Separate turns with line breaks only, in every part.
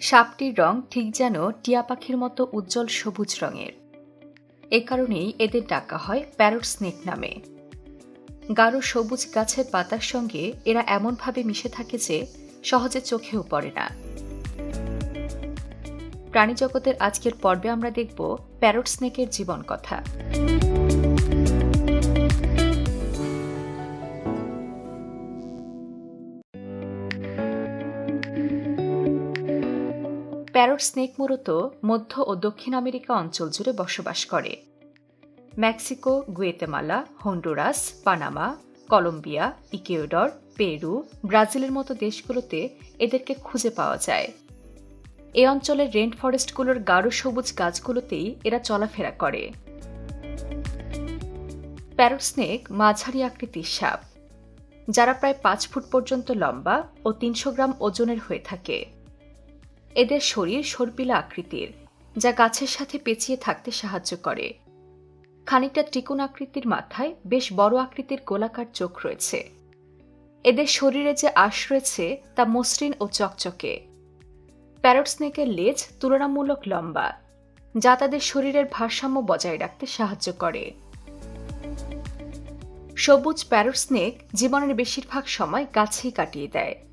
সাপটির রং ঠিক যেন টিয়া পাখির মতো উজ্জ্বল সবুজ রঙের। এ কারণেই এদের ডাকা হয় প্যারট স্নেক নামে। গাঢ় সবুজ গাছের পাতার সঙ্গে এরা এমনভাবে মিশে থাকে যে সহজে চোখেও পড়ে না। প্রাণীজগতের আজকের পর্বে আমরা দেখব প্যারট স্নেকের জীবন কথা। প্যারট স্নেক মূলত মধ্য ও দক্ষিণ আমেরিকা অঞ্চল জুড়ে বসবাস করে। Mexico, Guatemala, Honduras, Panama, Colombia, Ecuador, Peru, ব্রাজিলের মতো দেশগুলোতে এদেরকে খুঁজে পাওয়া যায়। এ অঞ্চলের রেন্ট ফরেস্টগুলোর গাঢ় সবুজ গাছগুলোতেই এরা চলাফেরা করে। প্যারট স্নেক মাঝারি আকৃতির সাপ, যারা প্রায় পাঁচ ফুট পর্যন্ত লম্বা ও তিনশো গ্রাম ওজনের হয়ে থাকে। এদের শরীর সর্পিলা আকৃতির, যা গাছের সাথে পেঁচিয়ে থাকতে সাহায্য করে। খানিকটা ত্রিকোণ আকৃতির মাথায় বেশ বড় আকৃতির গোলাকার চোখ রয়েছে। এদের শরীরে যে আশ রয়েছে, তা মসৃণ ও চকচকে। প্যারট স্নেকের লেজ তুলনামূলক লম্বা, যা তাদের শরীরের ভারসাম্য বজায় রাখতে সাহায্য করে। সবুজ প্যারট স্নেক জীবনের বেশিরভাগ সময় গাছেই কাটিয়ে দেয়।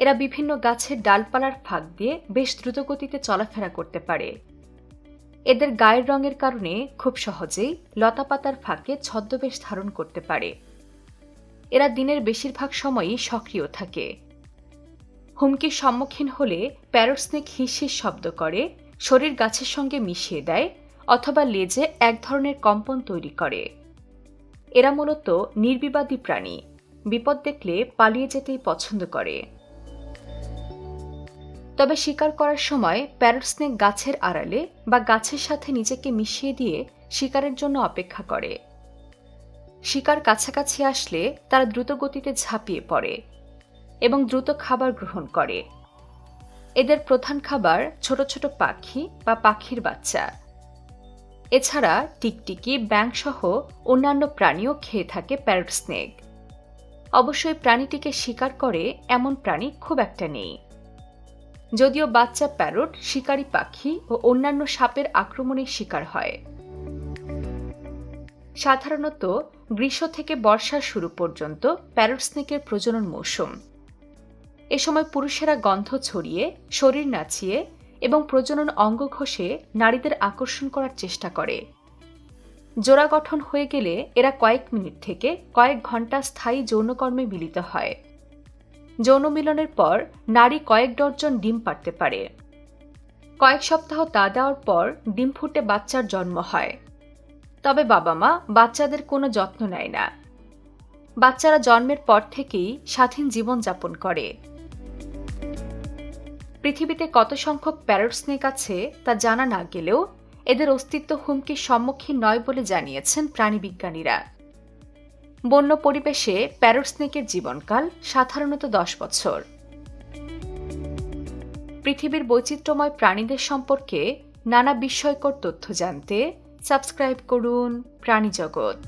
এরা বিভিন্ন গাছের ডালপালার ফাঁক দিয়ে বেশ দ্রুতগতিতে চলাফেরা করতে পারে। এদের গায়ের রঙের কারণে খুব সহজেই লতাপাতার ফাঁকে ছদ্মবেশ ধারণ করতে পারে। এরা দিনের বেশিরভাগ সময়ই সক্রিয় থাকে। হুমকির সম্মুখীন হলে প্যারট স্নেক হিসিস শব্দ করে, শরীর গাছের সঙ্গে মিশিয়ে দেয় অথবা লেজে এক ধরনের কম্পন তৈরি করে। এরা মূলত নির্বিবাদী প্রাণী, বিপদ দেখলে পালিয়ে যেতেই পছন্দ করে। তবে শিকার করার সময় প্যারট স্নেক গাছের আড়ালে বা গাছের সাথে নিজেকে মিশিয়ে দিয়ে শিকারের জন্য অপেক্ষা করে। শিকার কাছাকাছি আসলে তারা দ্রুত গতিতে ঝাঁপিয়ে পড়ে এবং দ্রুত খাবার গ্রহণ করে। এদের প্রধান খাবার ছোট ছোট পাখি বা পাখির বাচ্চা। এছাড়া টিকটিকি ব্যাংসহ অন্যান্য প্রাণীও খেয়ে থাকে প্যারট স্নেক অবশ্যই প্রাণীটিকে শিকার করে এমন প্রাণী খুব একটা নেই। যদিও বাচ্চা প্যারট, শিকারী পাখি ও অন্যান্য সাপের আক্রমণের শিকার হয়। সাধারণত গ্রীষ্ম থেকে বর্ষার শুরু পর্যন্ত প্যারট স্নেকের প্রজনন মৌসুম। এ সময় পুরুষেরা গন্ধ ছড়িয়ে, শরীর নাচিয়ে এবং প্রজনন অঙ্গ ঘষে নারীদের আকর্ষণ করার চেষ্টা করে। জোড়া গঠন হয়ে গেলে এরা কয়েক মিনিট থেকে কয়েক ঘণ্টা স্থায়ী যৌনকর্মে মিলিত হয়। যৌন মিলনের পর নারী কয়েক ডর্জন ডিম পারতে পারে। কয়েক সপ্তাহ তা দেওয়ার পর ডিম ফুটে বাচ্চার জন্ম হয়। তবে বাবা মা বাচ্চাদের কোনো যত্ন নেয় না। বাচ্চারা জন্মের পর থেকেই স্বাধীন জীবনযাপন করে। পৃথিবীতে কত সংখ্যক প্যারট স্নেক আছে তা জানা না গেলেও এদের অস্তিত্ব হুমকির সম্মুখীন নয় বলে জানিয়েছেন প্রাণীবিজ্ঞানীরা। বন্য পরিবেশে প্যারট স্নেকের জীবনকাল সাধারণত দশ বছর। পৃথিবীর বৈচিত্র্যময় প্রাণীদের সম্পর্কে নানা বিস্ময়কর তথ্য জানতে সাবস্ক্রাইব করুন প্রাণী জগৎ